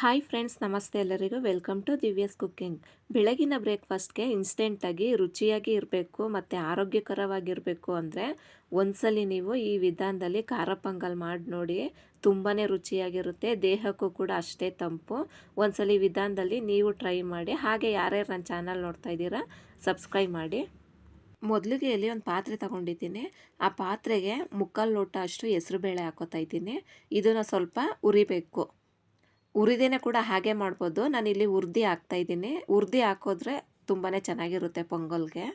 Hi friends, ನಮಸ್ತೆ ಎಲ್ಲರಿಗೂ. Welcome to Divya's cooking. ಬೆಳಗಿನ ಬ್ರೇಕ್ಫಾಸ್ಟ್ಗೆ ಇನ್ಸ್ಟೆಂಟಾಗಿ ರುಚಿಯಾಗಿ ಇರಬೇಕು ಮತ್ತು ಆರೋಗ್ಯಕರವಾಗಿರಬೇಕು ಅಂದರೆ ಒಂದ್ಸಲಿ ನೀವು ಈ ವಿಧಾನದಲ್ಲಿ ಖಾರ ಪೊಂಗಲ್ ಮಾಡಿ ನೋಡಿ ತುಂಬಾ ರುಚಿಯಾಗಿರುತ್ತೆ. ದೇಹಕ್ಕೂ ಕೂಡ ಅಷ್ಟೇ ತಂಪು. ಒಂದ್ಸಲಿ ವಿಧಾನದಲ್ಲಿ ನೀವು ಟ್ರೈ ಮಾಡಿ. ಹಾಗೆ ಯಾರ್ಯಾರು ನನ್ನ ಚಾನಲ್ ನೋಡ್ತಾ ಇದ್ದೀರಾ, ಸಬ್ಸ್ಕ್ರೈಬ್ ಮಾಡಿ. ಮೊದಲಿಗೆ ಇಲ್ಲಿ ಒಂದು ಪಾತ್ರೆ ತಗೊಂಡಿದ್ದೀನಿ. ಆ ಪಾತ್ರೆಗೆ ಮುಕ್ಕಾಲು ಲೋಟ ಅಷ್ಟು ಹೆಸರುಬೇಳೆ ಹಾಕೋತಾ ಇದ್ದೀನಿ. ಇದನ್ನು ಸ್ವಲ್ಪ ಉರಿಬೇಕು. ಉರಿದೇನೆ ಕೂಡ ಹಾಗೆ ಮಾಡ್ಬೋದು. ಇಲ್ಲಿ ಉರ್ದಿ ಇದ್ದೀನಿ. ಉರ್ದಿ ಹಾಕೋದ್ರೆ ತುಂಬಾ ಚೆನ್ನಾಗಿರುತ್ತೆ ಪೊಂಗಲ್ಗೆ.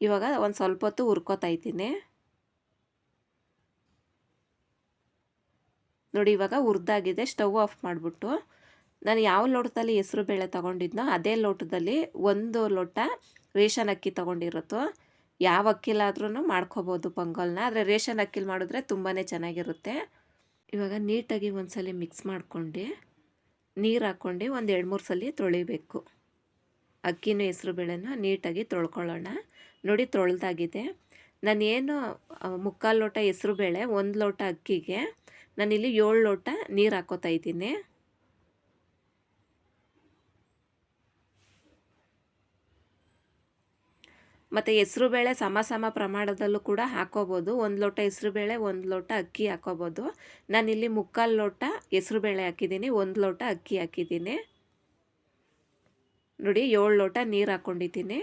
ಇವಾಗ ಒಂದು ಸ್ವಲ್ಪ ಹೊತ್ತು ಹುರ್ಕೋತಾ ಇದ್ದೀನಿ. ನೋಡಿ, ಇವಾಗ ಹುರಿದಾಗಿದೆ ಸ್ಟವ್ ಆಫ್ ಮಾಡಿಬಿಟ್ಟು ನಾನು ಯಾವ ಲೋಟದಲ್ಲಿ ಹೆಸರು ಬೇಳೆ ತೊಗೊಂಡಿದ್ನೋ ಅದೇ ಲೋಟದಲ್ಲಿ ಒಂದು ಲೋಟ ರೇಷನ್ ಅಕ್ಕಿ ತೊಗೊಂಡಿರುತ್ತೋ ಯಾವ ಅಕ್ಕಿಲಾದ್ರೂ ಮಾಡ್ಕೋಬೋದು ಪೊಂಗಲ್ನ. ಆದರೆ ರೇಷನ್ ಅಕ್ಕಿಲಿ ಮಾಡಿದ್ರೆ ತುಂಬಾ ಚೆನ್ನಾಗಿರುತ್ತೆ. ಇವಾಗ ನೀಟಾಗಿ ಒಂದ್ಸಲ ಮಿಕ್ಸ್ ಮಾಡ್ಕೊಂಡು, ನೀರು ಹಾಕ್ಕೊಂಡು ಒಂದು ಎರಡು ಮೂರು ಸಲ ತೊಳಿಬೇಕು. ಅಕ್ಕಿನ ಹೆಸ್ರು ಬೇಳೆನ ನೀಟಾಗಿ ತೊಳ್ಕೊಳ್ಳೋಣ. ನೋಡಿ ತೊಳೆದಾಗಿದೆ. ನಾನೇನು ಮುಕ್ಕಾಲು ಲೋಟ ಹೆಸ್ರು ಬೇಳೆ, ಒಂದು ಲೋಟ ಅಕ್ಕಿಗೆ. ನಾನಿಲ್ಲಿ ಏಳು ಲೋಟ ನೀರು ಹಾಕೋತಾ ಇದ್ದೀನಿ. ಮತ್ತು ಹೆಸ್ರುಬೇಳೆ ಸಮ ಸಮ ಪ್ರಮಾಣದಲ್ಲೂ ಕೂಡ ಹಾಕೋಬೋದು. ಒಂದು ಲೋಟ ಹೆಸ್ರುಬೇಳೆ ಒಂದು ಲೋಟ ಅಕ್ಕಿ ಹಾಕೋಬೋದು. ನಾನಿಲ್ಲಿ ಮುಕ್ಕಾಲು ಲೋಟ ಹೆಸ್ರುಬೇಳೆ ಹಾಕಿದ್ದೀನಿ, ಒಂದು ಲೋಟ ಅಕ್ಕಿ ಹಾಕಿದ್ದೀನಿ. ನೋಡಿ, ಏಳು ಲೋಟ ನೀರು ಹಾಕ್ಕೊಂಡಿದ್ದೀನಿ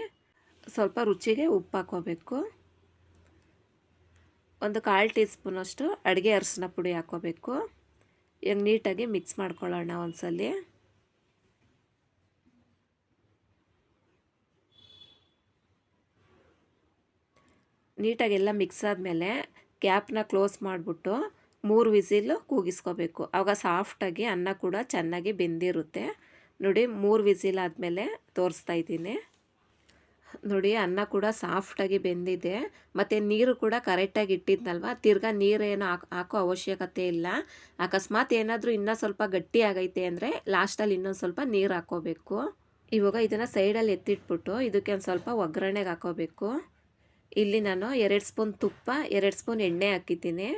ಸ್ವಲ್ಪ ರುಚಿಗೆ ಉಪ್ಪು ಹಾಕೋಬೇಕು. ಒಂದು ಕಾಲು ಟೀ ಸ್ಪೂನಷ್ಟು ಅಡುಗೆ ಅರಿಶಿನ ಪುಡಿ ಹಾಕೋಬೇಕು. ಈಗ ನೀಟಾಗಿ ಮಿಕ್ಸ್ ಮಾಡ್ಕೊಳ್ಳೋಣ ಒಂದ್ಸಲಿ. ನೀಟಾಗೆಲ್ಲ ಮಿಕ್ಸ್ ಆದಮೇಲೆ ಕ್ಯಾಪ್ನ ಕ್ಲೋಸ್ ಮಾಡಿಬಿಟ್ಟು ಮೂರು ವಿಸಿಲು ಕೂಗಿಸ್ಕೋಬೇಕು. ಆವಾಗ ಸಾಫ್ಟಾಗಿ ಅನ್ನ ಕೂಡ ಚೆನ್ನಾಗಿ ಬೆಂದಿರುತ್ತೆ. ನೋಡಿ, ಮೂರು ವಿಸಿಲ್ ಆದಮೇಲೆ ತೋರಿಸ್ತಾ ಇದ್ದೀನಿ. ನೋಡಿ, ಅನ್ನ ಕೂಡ ಸಾಫ್ಟಾಗಿ ಬೆಂದಿದೆ. ಮತ್ತು ನೀರು ಕೂಡ ಕರೆಕ್ಟಾಗಿ ಇಟ್ಟಿದ್ನಲ್ವ? ತಿರ್ಗಾ ನೀರೇನು ಹಾಕೋ ಹಾಕೋ ಅವಶ್ಯಕತೆ ಇಲ್ಲ. ಅಕಸ್ಮಾತ್ ಏನಾದರೂ ಇನ್ನೂ ಸ್ವಲ್ಪ ಗಟ್ಟಿ ಆಗೈತೆ ಅಂದರೆ ಲಾಸ್ಟಲ್ಲಿ ಇನ್ನೊಂದು ಸ್ವಲ್ಪ ನೀರು ಹಾಕೋಬೇಕು. ಇವಾಗ ಇದನ್ನು ಸೈಡಲ್ಲಿ ಎತ್ತಿಟ್ಬಿಟ್ಟು ಇದಕ್ಕೆ ಒಂದು ಸ್ವಲ್ಪ ಒಗ್ಗರಣೆಗೆ ಹಾಕೋಬೇಕು. ಇಲ್ಲಿ ನಾನು ಎರಡು ಸ್ಪೂನ್ ತುಪ್ಪ, ಎರಡು ಸ್ಪೂನ್ ಎಣ್ಣೆ ಹಾಕಿದ್ದೀನಿ.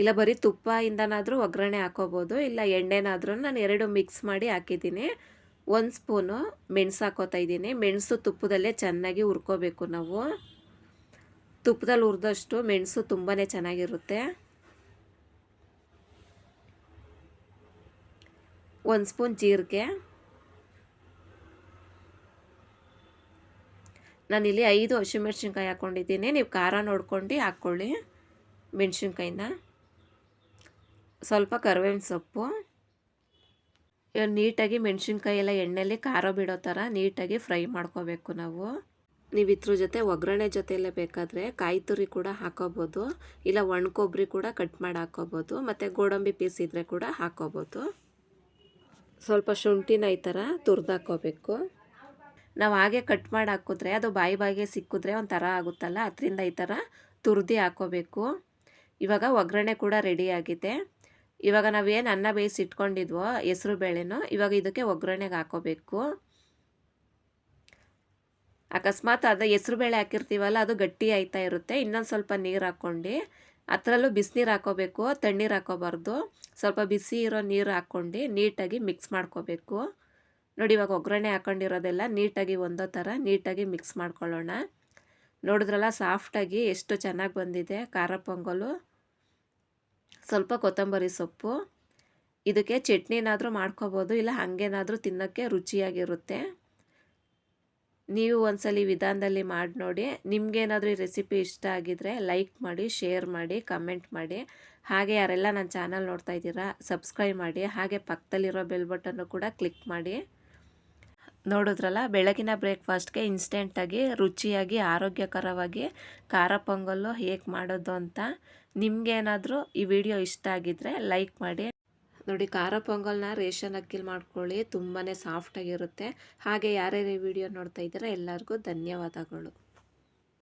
ಇಲ್ಲ, ಬರೀ ತುಪ್ಪಯಿಂದನಾದರೂ ಒಗ್ಗರಣೆ ಹಾಕೋಬೋದು. ಇಲ್ಲ, ಎಣ್ಣೆನಾದ್ರೂ ನಾನು ಎರಡು ಮಿಕ್ಸ್ ಮಾಡಿ ಹಾಕಿದ್ದೀನಿ. ಒಂದು ಸ್ಪೂನು ಮೆಣಸು ಹಾಕೋತಾ ಇದ್ದೀನಿ. ಮೆಣಸು ತುಪ್ಪದಲ್ಲೇ ಚೆನ್ನಾಗಿ ಹುರ್ಕೋಬೇಕು ನಾವು. ತುಪ್ಪದಲ್ಲಿ ಹುರಿದಷ್ಟು ಮೆಣಸು ತುಂಬಾ ಚೆನ್ನಾಗಿರುತ್ತೆ. ಒಂದು ಸ್ಪೂನ್ ಜೀರಿಗೆ. ನಾನಿಲ್ಲಿ ಐದು ಹಸಿಮೆಣ್ಸಿನ್ಕಾಯಿ ಹಾಕ್ಕೊಂಡಿದ್ದೀನಿ. ನೀವು ಖಾರ ನೋಡ್ಕೊಂಡು ಹಾಕ್ಕೊಳ್ಳಿ ಮೆಣಸಿನ್ಕಾಯಿನ. ಸ್ವಲ್ಪ ಕರಿಬೇವಿನ ಸೊಪ್ಪು. ನೀಟಾಗಿ ಮೆಣಸಿನ್ಕಾಯಿ ಎಲ್ಲ ಎಣ್ಣೆಯಲ್ಲಿ ಖಾರ ಬಿಡೋ ಥರ ನೀಟಾಗಿ ಫ್ರೈ ಮಾಡ್ಕೋಬೇಕು ನಾವು. ನೀವು ಇದ್ರ ಜೊತೆ ಒಗ್ಗರಣೆ ಜೊತೆಯಲ್ಲೇ ಬೇಕಾದರೆ ಕಾಯಿ ತುರಿ ಕೂಡ ಹಾಕೋಬೋದು. ಇಲ್ಲ ಒಣ ಕೊಬ್ಬರಿ ಕೂಡ ಕಟ್ ಮಾಡಿ ಹಾಕೋಬೋದು. ಮತ್ತು ಗೋಡಂಬಿ ಪೀಸ್ ಇದ್ದರೆ ಕೂಡ ಹಾಕೋಬೋದು. ಸ್ವಲ್ಪ ಶುಂಠಿನ ಈ ಥರ ತುರಿದಾಕೋಬೇಕು ನಾವು ಹಾಗೆ ಕಟ್ ಮಾಡಿ ಹಾಕಿದ್ರೆ, ಅದು ಬಾಯಿ ಬಾಯಿಗೆ ಸಿಕ್ಕಿದ್ರೆ ಒಂಥರ ಆಗುತ್ತಲ್ಲ? ಅದರಿಂದ ಈ ಥರ ತುರ್ದಿ ಹಾಕೋಬೇಕು. ಇವಾಗ ಒಗ್ಗರಣೆ ಕೂಡ ರೆಡಿಯಾಗಿದೆ ಇವಾಗ ನಾವೇನು ಅನ್ನ ಬೇಯಿಸಿ ಇಟ್ಕೊಂಡಿದ್ವೋ, ಹೆಸರು ಬೇಳೆನೋ, ಇವಾಗ ಇದಕ್ಕೆ ಒಗ್ಗರಣೆಗೆ ಹಾಕೋಬೇಕು. ಅಕಸ್ಮಾತ್ ಅದು ಹೆಸ್ರು ಬೇಳೆ ಹಾಕಿರ್ತೀವಲ್ಲ, ಅದು ಗಟ್ಟಿ ಆಯ್ತಾ ಇರುತ್ತೆ. ಇನ್ನೊಂದು ಸ್ವಲ್ಪ ನೀರು ಹಾಕ್ಕೊಂಡು, ಅದರಲ್ಲೂ ಬಿಸಿನೀರು ಹಾಕೋಬೇಕು, ತಣ್ಣೀರು ಹಾಕೋಬಾರ್ದು. ಸ್ವಲ್ಪ ಬಿಸಿ ಇರೋ ನೀರು ಹಾಕ್ಕೊಂಡು ನೀಟಾಗಿ ಮಿಕ್ಸ್ ಮಾಡ್ಕೋಬೇಕು. ನೋಡಿ, ಇವಾಗ ಒಗ್ಗರಣೆ ಹಾಕೊಂಡಿರೋದೆಲ್ಲ ನೀಟಾಗಿ ಒಂದೋ ಥರ ನೀಟಾಗಿ ಮಿಕ್ಸ್ ಮಾಡ್ಕೊಳ್ಳೋಣ. ನೋಡಿದ್ರಲ್ಲ, ಸಾಫ್ಟಾಗಿ ಎಷ್ಟು ಚೆನ್ನಾಗಿ ಬಂದಿದೆ. ಖಾರ ಪೊಂಗಲು, ಸ್ವಲ್ಪ ಕೊತ್ತಂಬರಿ ಸೊಪ್ಪು. ಇದಕ್ಕೆ ಚಟ್ನಿನಾದರೂ ಮಾಡ್ಕೋಬೋದು, ಇಲ್ಲ ಹಾಗೇನಾದರೂ ತಿನ್ನೋಕ್ಕೆ ರುಚಿಯಾಗಿರುತ್ತೆ. ನೀವು ಒಂದ್ಸಲಿ ವಿಧಾನದಲ್ಲಿ ಮಾಡಿ ನೋಡಿ. ನಿಮಗೇನಾದರೂ ಈ ರೆಸಿಪಿ ಇಷ್ಟ ಆಗಿದರೆ ಲೈಕ್ ಮಾಡಿ, ಶೇರ್ ಮಾಡಿ, ಕಮೆಂಟ್ ಮಾಡಿ. ಹಾಗೆ ಯಾರೆಲ್ಲ ನನ್ನ ಚಾನಲ್ ನೋಡ್ತಾ ಇದ್ದೀರಾ, ಸಬ್ಸ್ಕ್ರೈಬ್ ಮಾಡಿ. ಹಾಗೆ ಪಕ್ಕದಲ್ಲಿರೋ ಬೆಲ್ ಬಟನ್ನು ಕೂಡ ಕ್ಲಿಕ್ ಮಾಡಿ. ನೋಡಿದ್ರಲ್ಲ, ಬೆಳಗಿನ ಬ್ರೇಕ್ಫಾಸ್ಟ್ಗೆ ಇನ್ಸ್ಟೆಂಟಾಗಿ, ರುಚಿಯಾಗಿ, ಆರೋಗ್ಯಕರವಾಗಿ ಖಾರ ಪೊಂಗಲ್ಲು ಹೇಗೆ ಮಾಡೋದು ಅಂತ ನಿಮಗೇನಾದರೂ ಈ ವಿಡಿಯೋ ಇಷ್ಟ ಆಗಿದ್ದರೆ ಲೈಕ್ ಮಾಡಿ. ನೋಡಿ, ಖಾರ ಪೊಂಗಲ್ನ ರೇಷನ್ ಅಕ್ಕಿಲಿ ಮಾಡ್ಕೊಳ್ಳಿ ತುಂಬಾ ಸಾಫ್ಟಾಗಿರುತ್ತೆ ಹಾಗೆ ಯಾರ್ಯಾರು ಈ ವಿಡಿಯೋ ನೋಡ್ತಾ ಇದ್ದೀರಾ ಎಲ್ಲರಿಗೂ ಧನ್ಯವಾದಗಳು.